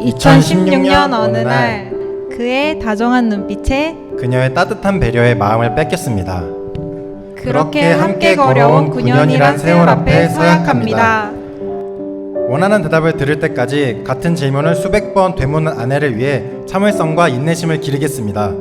2016년 어느 날 그의 다정한 눈빛에 그녀의 따뜻한 배려에 마음을 뺏겼습니다. 그렇게 함께 걸어온 9년이란 세월 앞에 서약합니다. 원하는 대답을 들을 때까지 같은 질문을 수백 번 되묻는 아내를 위해 참을성과 인내심을 기르겠습니다.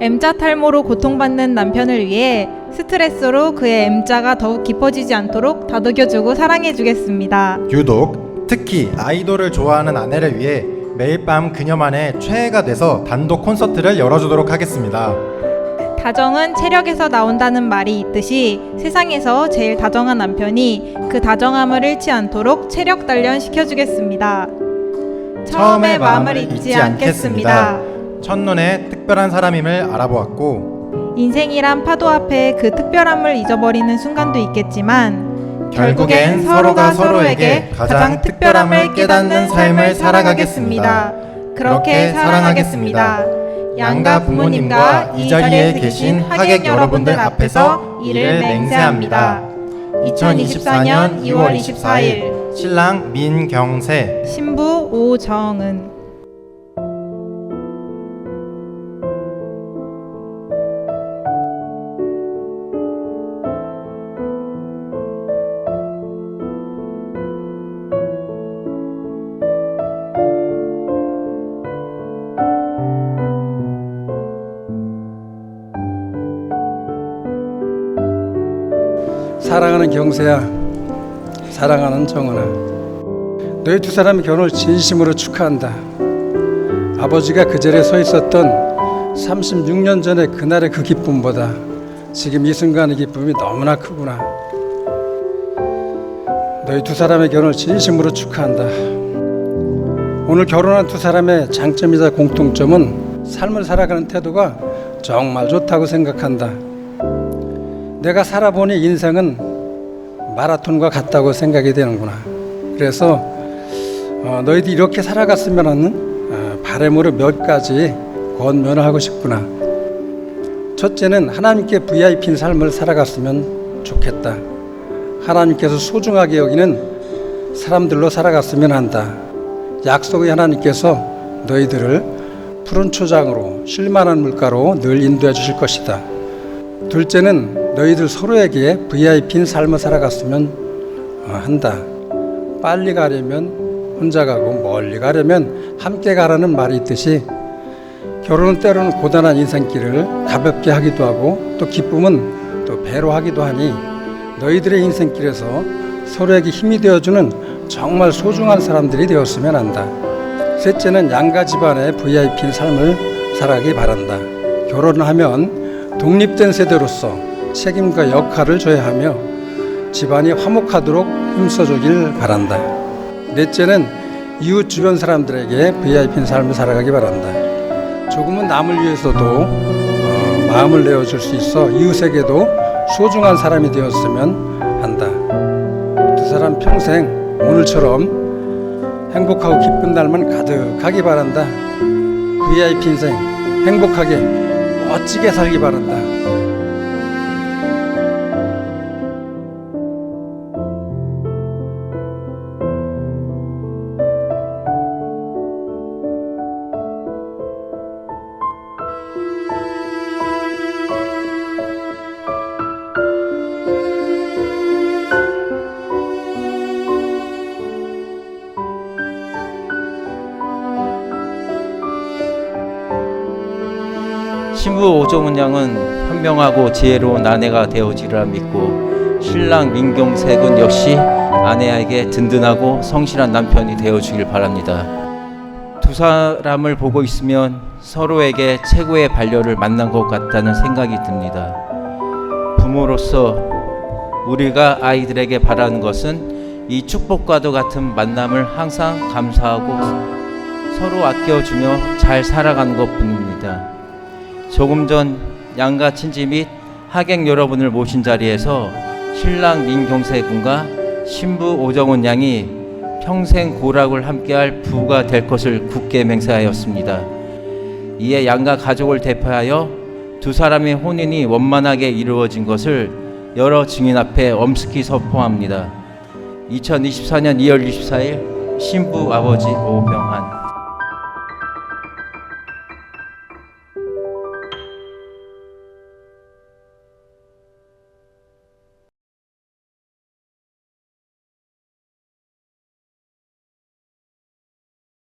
M자 탈모로 고통받는 남편을 위해 스트레스로 그의 M자가 더욱 깊어지지 않도록 다독여주고 사랑해주겠습니다. 유독 특히 아이돌을 좋아하는 아내를 위해 매일 밤 그녀만의 최애가 돼서 단독 콘서트를 열어주도록 하겠습니다. 다정은 체력에서 나온다는 말이 있듯이 세상에서 제일 다정한 남편이 그 다정함을 잃지 않도록 체력 단련 시켜주겠습니다. 처음에 마음을 잊지 않겠습니다. 첫눈에 특별한 사람임을 알아보았고 인생이란 파도 앞에 그 특별함을 잊어버리는 순간도 있겠지만 결국엔 서로가 서로에게 가장 특별함을 깨닫는 삶을 살아가겠습니다. 그렇게 사랑하겠습니다. 양가 부모님과 이 자리에 계신 하객 여러분들 앞에서 이를 맹세합니다. 2024년 2월 24일 신랑 민경세 신부 오정은 사랑하는 경세야, 사랑하는 정은아, 너희 두 사람의 결혼을 진심으로 축하한다. 아버지가 그 자리에 서 있었던 36년 전의 그날의 그 기쁨보다 지금 이 순간의 기쁨이 너무나 크구나. 너희 두 사람의 결혼을 진심으로 축하한다. 오늘 결혼한 두 사람의 장점이자 공통점은 삶을 살아가는 태도가 정말 좋다고 생각한다. 내가 살아보니 인생은 마라톤과 같다고 생각이 되는구나. 그래서 어, 너희들이 이렇게 살아갔으면 하는 어, 바람으로 몇 가지 권면을 하고 싶구나. 첫째는 하나님께 VIP인 삶을 살아갔으면 좋겠다. 하나님께서 소중하게 여기는 사람들로 살아갔으면 한다. 약속의 하나님께서 너희들을 푸른 초장으로 쉴만한 물가로 늘 인도해 주실 것이다. 둘째는 너희들 서로에게 VIP인 삶을 살아갔으면 어, 한다. 빨리 가려면 혼자 가고 멀리 가려면 함께 가라는 말이 있듯이 결혼은 때로는 고단한 인생길을 가볍게 하기도 하고 또 기쁨은 또 배로 하기도 하니 너희들의 인생길에서 서로에게 힘이 되어주는 정말 소중한 사람들이 되었으면 한다. 셋째는 양가 집안의 VIP인 삶을 살아가기 바란다. 결혼하면 독립된 세대로서 책임과 역할을 져야 하며 집안이 화목하도록 힘써주길 바란다. 넷째는 이웃 주변 사람들에게 VIP인 삶을 살아가기 바란다. 조금은 남을 위해서도 어, 마음을 내어줄 수 있어 이웃에게도 소중한 사람이 되었으면 한다. 두 사람 평생 오늘처럼 행복하고 기쁜 날만 가득하기 바란다. VIP 인생 행복하게 멋지게 살기 바란다. 신부 오정은 양은 현명하고 지혜로운 아내가 되어지리라 믿고 신랑 민경색은 역시 아내에게 든든하고 성실한 남편이 되어주길 바랍니다. 두 사람을 보고 있으면 서로에게 최고의 반려를 만난 것 같다는 생각이 듭니다. 부모로서 우리가 아이들에게 바라는 것은 이 축복과도 같은 만남을 항상 감사하고 서로 아껴주며 잘 살아가는 것 뿐입니다. 조금 전 양가 친지 및 하객 여러분을 모신 자리에서 신랑 민경세 군과 신부 오정훈 양이 평생 고락을 함께할 부부가 될 것을 굳게 맹세하였습니다. 이에 양가 가족을 대표하여 두 사람의 혼인이 원만하게 이루어진 것을 여러 증인 앞에 엄숙히 선포합니다. 2024년 2월 24일 신부 아버지 오병한